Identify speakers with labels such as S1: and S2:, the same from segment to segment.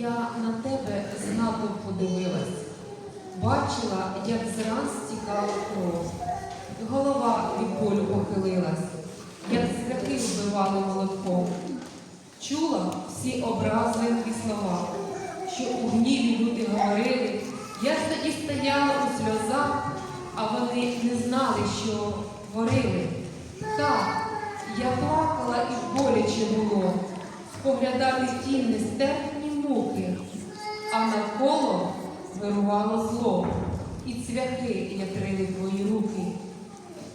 S1: Я на тебе з натовпу дивилась, бачила, як з ран стікала кров. Голова від болю похилилась, як цвяхи вбивали молотком. Чула всі образи слова, що у гніві люди говорили. Я тоді стояла у сльозах, а вони не знали, що творили. Так, я плакала і боляче було, споглядати ті нестерпні муки, а навколо вирувало зло, і цвяхи ятрили твої руки.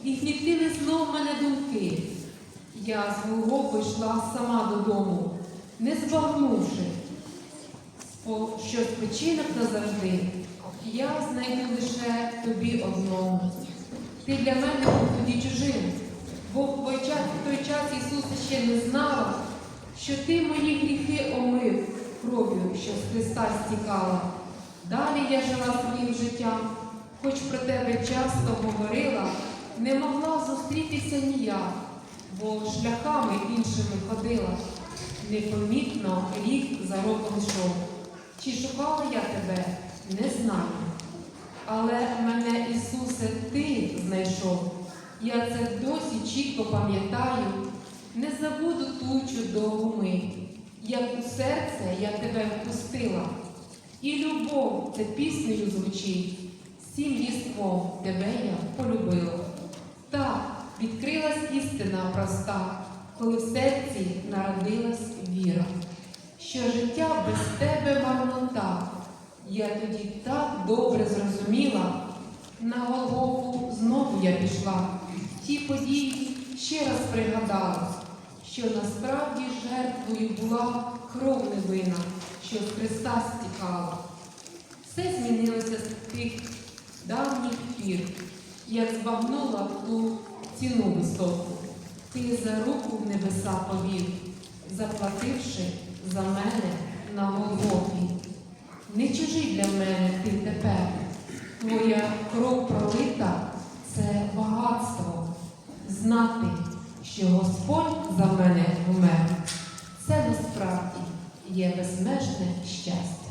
S1: І гнітили знов мене думки. Я глибоко йшла сама додому, не збагнувши, що спочинок назавжди, я знайду лише тобі одному. Ти для мене був тоді чужим, бо в той час Ісуса ще не знала, що ти мої гріхи омив кров'ю, що з Христа стікала. Далі я жила своїм життям, хоч про тебе часто говорила, не могла зустрітися ніяк, бо шляхами іншими ходила. Непомітно рік за роком йшов. Чи шукала я тебе, не знаю. Але мене, Ісусе, Ти знайшов. Я це досі чітко пам'ятаю, не забуду ту чудову мить, як у серце я тебе впустила. І любов це піснею звучить, всім єством тебе я полюбила. Так, відкрилась істина проста, коли в серці народилась віра, що життя без тебе марнота. Я тоді так добре зрозуміла, на Голгофу знову я пішла. Ті події ще раз пригадала, що насправді жертвою була кров невина, що з Христа стікала. Все змінилося з тих давніх пір, як збагнула ту ціну високу. Ти за руку в небеса повів, заплативши за мене на Голгофі. Не чужий для мене ти тепер. Твоя кров пролита це багатство. Знати, що Господь за мене вмер. Це насправді є безмежне щастя.